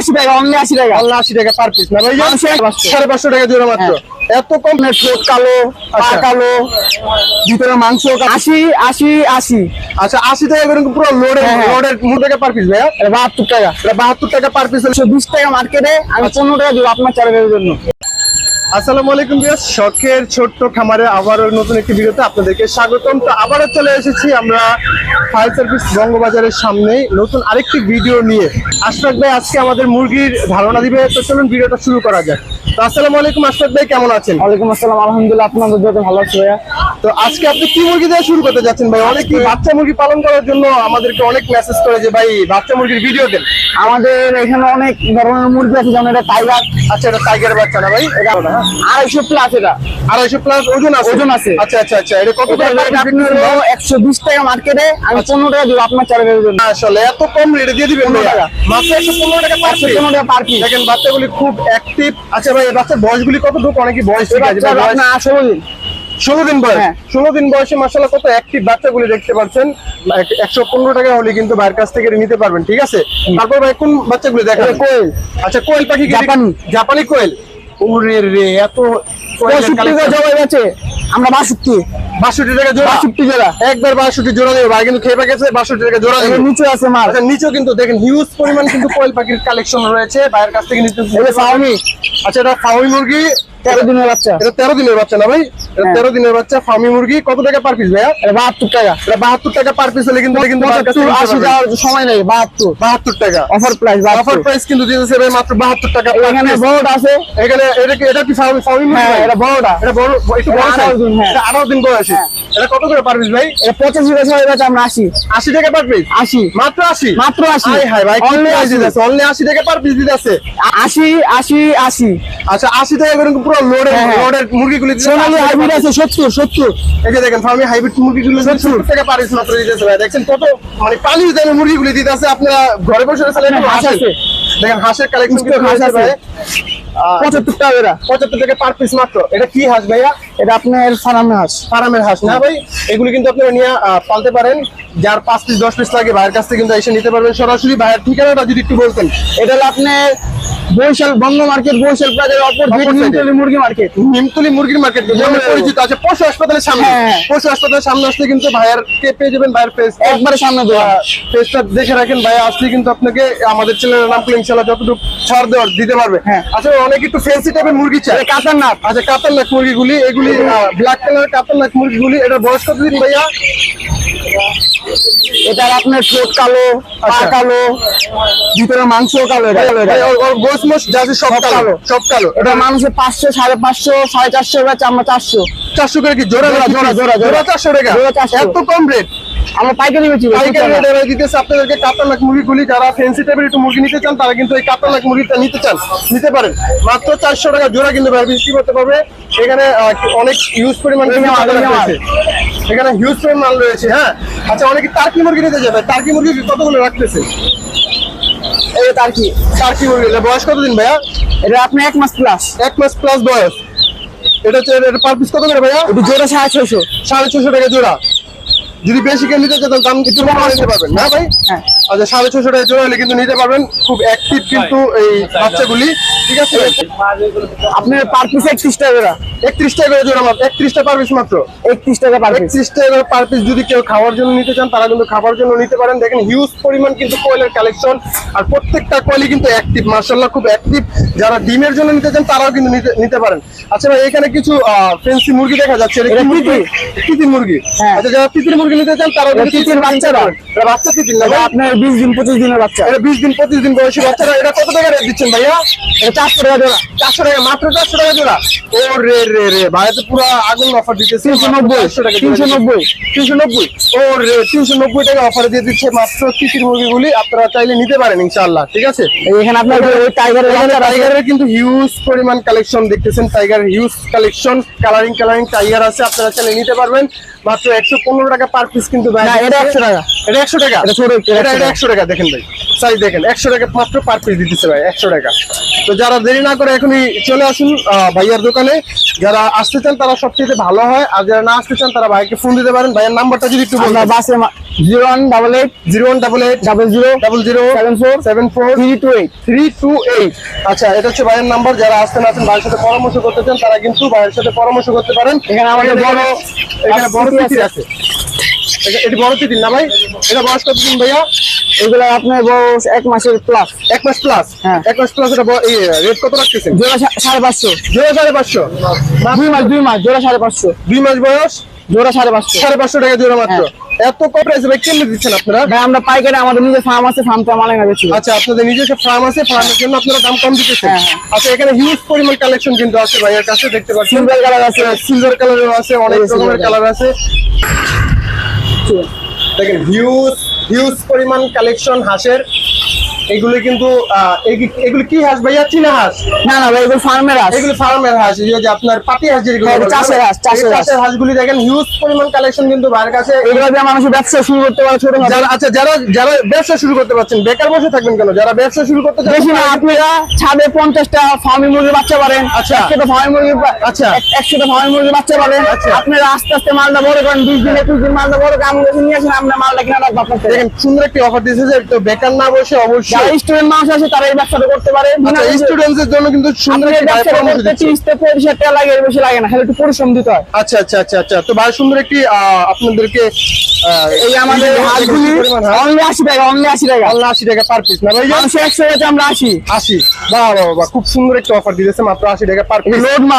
আশি টাকা অনলি আশি টাকা। টাকা পার পিস না ভাই মাংস এক পাঁচশো। সাড়ে পাঁচশো টাকা জোড়া মাত্র। এত কম ঠোঁট কালো পা আচ্ছা। কালো ভিতরে মাংস আশি আশি আশি। আচ্ছা আশি টাকা করে পুরো লোডের হ্যাঁ, হ্যাঁ। লোডের মুখ টাকা পার পিস ভাইয়া। এটা বাহাত্তর টাকা পার পিস বিশ মার্কেটে আমি পনেরো টাকা দিব আপনার চালের জন্য। আসসালামু আলাইকুম বিয়াস শখের ছোট্ট খামারে আবারও নতুন একটি ভিডিওতে আপনাদেরকে স্বাগতম। তো আবারও চলে এসেছি আমরা ফায়ার সার্ভিস বঙ্গবাজারের সামনে নতুন আরেকটি ভিডিও নিয়ে। আশফাক ভাই, আজকে আমাদের মুরগির ধারণা দিবে, তো চলুন ভিডিওটা শুরু করা যাক। তো আসসালামু আলাইকুম আশফাক ভাই, কেমন আছেন? ওয়ালাইকুম আসসালাম, আলহামদুলিল্লাহ আপনাদের ভালো আছে ভাইয়া। তো আজকে আপনি কি মুরগি দিয়ে শুরু করতে যাচ্ছেন ভাই? অনেকেই বাচ্চা মুরগি পালন করার জন্য আমাদেরকে অনেক মেসেজ করে যে ভাই বাচ্চা মুরগির ভিডিও দেন। আমাদের এখানে অনেক ধরনের মুরগি আছে যেমন এটা টাইগার আচ্ছা এটা টাইগার বাচ্চা না ভাই? এটা হ্যাঁ? আড়াইশো প্লাস এটা। আড়াইশো প্লাস ওজন আছে? ওজন আছে। আচ্ছা আচ্ছা আচ্ছা। এটা কত একশো বিশ টাকা মার্কেটে আমি পনেরো টাকা দিব আপনার জন্য। আসলে এত কম রেটে দিয়ে দিবেন? মাত্র একশো পনেরো টাকা piece। পনেরো টাকা পার পিস দেখেন বাচ্চাগুলি খুব অ্যাক্টিভ আচ্ছা ভাই বাচ্চার বয়সগুলি কতটুকু? অনেকে বয়স ঠিক আছে দিন। ষোলো দিন বয়স। হ্যাঁ। ষোলো দিন বয়সে মাসাল্লাহ কত অ্যাক্টিভ বাচ্চাগুলি দেখতে পাচ্ছেন। একশো পনেরো টাকা হলে কিন্তু ভাইয়ের কাছ থেকে নিতে পারবেন ঠিক আছে? তারপর ভাই কোন বাচ্চাগুলি এটা কোয়েল। আচ্ছা কোয়েল পাখি জাপানি। জাপানি কোয়েল? ওরে রে এত পঁয়ষট্টি আমরা বাষট্টি। বাষট্টি টাকা জোড়া? বাষট্টি জোড়া। একবার বাষট্টি জোড়া দেবে ভাই কিন্তু খেয়ে গেছে বাষট্টি টাকা জোড়া দেবে। নিচে আছে মাল। আচ্ছা নিচেও কিন্তু দেখেন হিউজ পরিমাণ কিন্তু কোয়েল পাখির কালেকশন রয়েছে বাইরের কাছ থেকে নিতে ফাউমি আচ্ছা এটা ফাউমি মুরগি। তেরো দিনের বাচ্চা। এটা তেরো দিনের বাচ্চা না ভাই। তেরো দিনের বাচ্চা ফার্মি মুরগি। কত টাকা পার পিস ভাইয়া? বাহাত্তর টাকা। বাহাত্তর টাকা পার পিস হলে কিন্তু কিন্তু আশি যাওয়ার সময় নেই বাহাত্তর। বাহাত্তর টাকা। অফার প্রাইস অফার প্রাইস কিন্তু দিতেছে ভাই মাত্র বাহাত্তর টাকা এখানে বড় আছে। এখানে এটা কি এটা কি ফার্মি ফার্মি মুরগি হ্যাঁ এটা বড়টা। এটা বড় একটু বড় এটা দিন, হ্যাঁ। আঠারো দিন বয়সে। এটা কত করে পার পিস ভাই? এটা পঁচাশি বছর হয়ে গেছে আমরা আসি আশি টাকা পার পিস আশি। মাত্র আশি? মাত্র আশি। হাই হাই ভাই Only আশি। অনলি আশি টাকা পার পিস দিতেছে। আশি আশি আশি। আচ্ছা আশি টাকা করে পুরো হ্যাঁ, হ্যাঁ। লোডের মুরগিগুলি দিতেছে। সোনালি হাইব্রিড আছে সত্তর সত্তর। piece। এই যে দেখেন ফার্মি হাইব্রিড মুরগিগুলো সত্তর। টাকা পার পিস মাত্র দিতেছে ভাই। দেখছেন কত মানে পানি দামে মুরগিগুলি দিতেছে। আপনারা ঘরে বসে হাঁস হাঁস আছে। দেখেন হাঁসের কালেকশন হাঁস আছে। আছে। ভাই। পঁচাত্তর টাকা এরা। পঁচাত্তর টাকা পার পিস মাত্র। এটা কি হাঁস ভাইয়া? এটা আপনার হাঁস। ফার্মের হাঁস। না ভাই এগুলো কিন্তু আপনারা নিয়ে পালতে পারেন। যার পাঁচ পিস দশ পিস লাগে ভাইয়ের কাছ থেকে কিন্তু এসে নিতে পারবেন। সরাসরি ভাইয়ের ঠিকানাটা যদি একটু বলতেন। এটা হলো আপনার বরিশাল বঙ্গ মার্কেট প্লাজার অপর নিমতলি মুরগি মার্কেট। নিমতলি মুরগির মার্কেট পরিচিত আছে। পশু হাসপাতালের সামনে। হ্যাঁ। পশু হাসপাতালের সামনে আসলে কিন্তু ভাইয়ার কে পেয়ে যাবেন ভাইয়ের পেজ একবারে সামনে দেওয়া। পেজটা দেখে রাখেন। ভাইয়া আসলে কিন্তু আপনাকে আমাদের চ্যানেলের নাম যতটুকু ছাড় দেওয়ার দিতে পারবে। হ্যাঁ। আচ্ছা অনেক একটু ফ্যান্সি টাইপের মুরগি চাই। কাতার না আচ্ছা কাতারনাক মুরগিগুলি এগুলি ব্ল্যাক কালার কাতারনাক মুরগিগুলি এটা বয়স কতদিন ভাইয়া। এটা আপনার ঠোঁট কালো পা আচ্ছা। কালো ভিতরে মাংস কালো গোস মোস যা সব কালো সব কালো। এটা মানুষের পাঁচশো সাড়ে পাঁচশো সাড়ে চারশো বেচে আমরা চারশো। চারশো করে কি? জোড়া জোড়া, জোড়া, জোড়া, চারশো টাকা? জোড়া 400 এত কম রেট আমরা পাইকারি বেচি পাইকারি রেটে দিতেছে আপনাদেরকে মুরগিগুলি যারা ফ্যান্সি টাইপের একটু মুরগি নিতে চান তারা কিন্তু এই মুরগিটা নিতে চান নিতে পারেন। মাত্র চারশো টাকা জোড়া কিন্তু ভাই বিক্রি করতে পারবে। এখানে অনেক হিউজ পরিমাণ। এখানে হিউজ পরিমাণ মাল রয়েছে হ্যাঁ? আচ্ছা অনেকে টার্কি মুরগি নিতে যাবে। টার্কি মুরগি কতগুলো রাখতেছে? এই টার্কি টার্কি মুরগি বয়স কতদিন ভাইয়া? এটা আপনি এক মাস প্লাস এক মাস প্লাস বয়স। এটা হচ্ছে এটা পার পিস কত করে ভাইয়া? সাড়ে ছশো সাড়ে ছশো টাকা জোড়া। যদি বেশি কেউ নিতে চান দাম একটু কম নিতে পারবেন। না ভাই? হ্যাঁ। আচ্ছা সাড়ে ছশো টাকা জোড়া হলে কিন্তু নিতে পারবেন। খুব অ্যাক্টিভ কিন্তু এই বাচ্চাগুলি। ঠিক আছে? আপনার পার পিস একত্রিশ টাকা একত্রিশ টাকা করে জোড়া মাত্র একত্রিশটা পার পিস মাত্র। একত্রিশ টাকা পার একত্রিশ টাকা পার পিস যদি কেউ খাওয়ার জন্য নিতে চান তারা কিন্তু খাবার জন্য নিতে পারেন। দেখেন হিউজ পরিমাণ কিন্তু কোয়েলের কালেকশন আর প্রত্যেকটা কোয়েলই কিন্তু অ্যাক্টিভ মার্শাল্লাহ খুব অ্যাক্টিভ যারা ডিমের জন্য নিতে চান তারাও কিন্তু নিতে পারেন। আচ্ছা ভাই এখানে কিছু ফেন্সি মুরগি দেখা যাচ্ছে। এটা? তিতির। মুরগি। হ্যাঁ। আচ্ছা যারা তিতির মুরগি নিতে চান কিন্তু তিতির বাচ্চারা। বাচ্চা তিতির না আপনার বিশ দিন পঁচিশ দিনের বাচ্চা। এটা বিশ দিন পঁচিশ দিন বয়সী বাচ্চারা এটা কত টাকা রেট দিচ্ছেন ভাইয়া? এটা চারশো টাকা জোড়া চারশো টাকা মাত্র চারশো টাকা জোড়া। ও রে রে রে ভাই তো পুরো আগুন অফার দিতেছে। তিনশো নব্বই তিনশো নব্বই। তিনশো নব্বই? ও রে তিনশো নব্বই টাকা অফার দিয়ে দিচ্ছে মাত্র তিতির মুরগিগুলি। আপনারা চাইলে নিতে পারেন ইনশাআল্লাহ ঠিক আছে? এখানে আপনার টাইগারের কিন্তু হিউজ পরিমাণ কালেকশন দেখতেছেন। Tiger huge collection colouring colouring tiger আছে আপনারা চাইলে নিতে পারবেন। মাত্র একশো পনেরো টাকা পার পিস কিন্তু ভাই। না, এটা 100 টাকা। এটা একশো টাকা? এটা ছোট এটা 100 একশো টাকা দেখেন ভাই। সাইজ দেখেন একশো টাকা মাত্র পার পিস দিতেছে ভাই একশো টাকা। তো যারা দেরি না করে এখনই চলে আসুন আহ, ভাইয়ার দোকানে। যারা আসতে চান তারা সবচেয়ে ভালো হয় আর যারা না আসতে চান তারা ভাইকে ফোন দিতে পারেন। ভাইয়ের নাম্বারটা যদি একটু আমরা বাসে zero one double eight zero one double eight double zero double zero seven four seven four three two eight three two eight আচ্ছা এটা হচ্ছে ভাইয়ের নাম্বার। যারা আসতে না আসেন ভাইয়ের সাথে পরামর্শ করতে চান তারা কিন্তু ভাইয়ের সাথে পরামর্শ করতে পারেন। এখানে আমাদের বড় এখানে বড় তিথি তিথি আছে। এটি বড় তিথি না ভাই? এটা বয়স কতদিন ভাইয়া। এগুলো আপনার বয়স এক মাসের প্লাস এক মাস প্লাস হ্যাঁ। এক মাস প্লাস এটা রেট কত রাখতেছেন? জোড়া সাড়ে পাঁচশো। জোড়া সাড়ে পাঁচশো? দুই মাস দুই মাস জোড়া সাড়ে পাঁচশো। দুই মাস বয়স? জোড়া সাড়ে পাঁচশো। সাড়ে পাঁচশো টাকা জোড়া মাত্র। এত কম প্রাইসে ভাই? কেমনে দিচ্ছেন আপনারা? ভাই আমরা পাইকারি আমাদের নিজের ফার্ম আছে ফার্ম থেকে মাল এনে আচ্ছা আপনাদের নিজস্ব ফার্ম আছে ফার্মের জন্য আপনারা দাম কম দিতেছেন। হ্যাঁ, হ্যাঁ। আচ্ছা এখানে হিউজ পরিমাণ কালেকশন কিন্তু আছে ভাইয়ের কাছে দেখতে পাচ্ছেন। সিলভার কালার আছে। সিলভার কালারের আছে অনেক রকমের কালার আছে। দেখেন হিউজ হিউজ পরিমাণ কালেকশন হাঁসের। এগুলো কিন্তু এগুলো কি হাঁস ভাইয়া চীনা হাঁস না না ভাই এগুলো ফার্মের আছে এগুলো ফার্মের হাঁস এই যে আপনার পাতি হাঁস যেগুলো হ্যাঁ, চাষের হাঁস, চাষের হাঁস। হাঁসগুলি দেখেন হিউজ পরিমাণ কালেকশন কিন্তু বাইরের কাছে এগুলো দিয়ে মানুষ ব্যবসা শুরু করতে পারে ছোট যারা আচ্ছা যারা যারা ব্যবসা শুরু করতে পারছেন বেকার বসে থাকবেন কেন যারা ব্যবসা শুরু করতে বেশি না আপনারা ছাদে পঞ্চাশটা ফার্মি মুরগির বাচ্চা পারেন আচ্ছা। একশোটা ফার্মি মুরগির বা- আচ্ছা। এক- একশোটা ফার্মি মুরগির বাচ্চা পারেন আচ্ছা। আপনারা আস্তে আস্তে মালটা বড় করেন বিশ দিন একুশ দিন মালটা বড় করে আমার নিয়ে আসেন আমরা মালটা কিনা রাখব আপনার। দেখেন সুন্দর একটি অফার দিয়েছে যে তো বেকার না বসে যারা স্টুডেন্ট মানুষ আছে তারা এই ব্যবসাটা করতে পারে। আচ্ছা জন্য কিন্তু সুন্দর আপনি একটি ভাই ব্যবসাটা পরামর্শ করতে দিচ্ছে। তিরিশ থেকে পঁয়ত্রিশ হাজার টাকা লাগে এর বেশি লাগে না খালি একটু পরিশ্রম দিতে হয়। আচ্ছা আচ্ছা আচ্ছা আচ্ছা। তো ভাই সুন্দর একটি আহ, আপনাদেরকে আহ, এই আমাদের। অনলি টাকা অনলি টাকা। টাকা পার পিস না ভাই আমরা আসি আশি। বাহ বাহ বাহ খুব সুন্দর একটা অফার দিয়েছে মাত্র আশি টাকা পার পিস লোড মাল।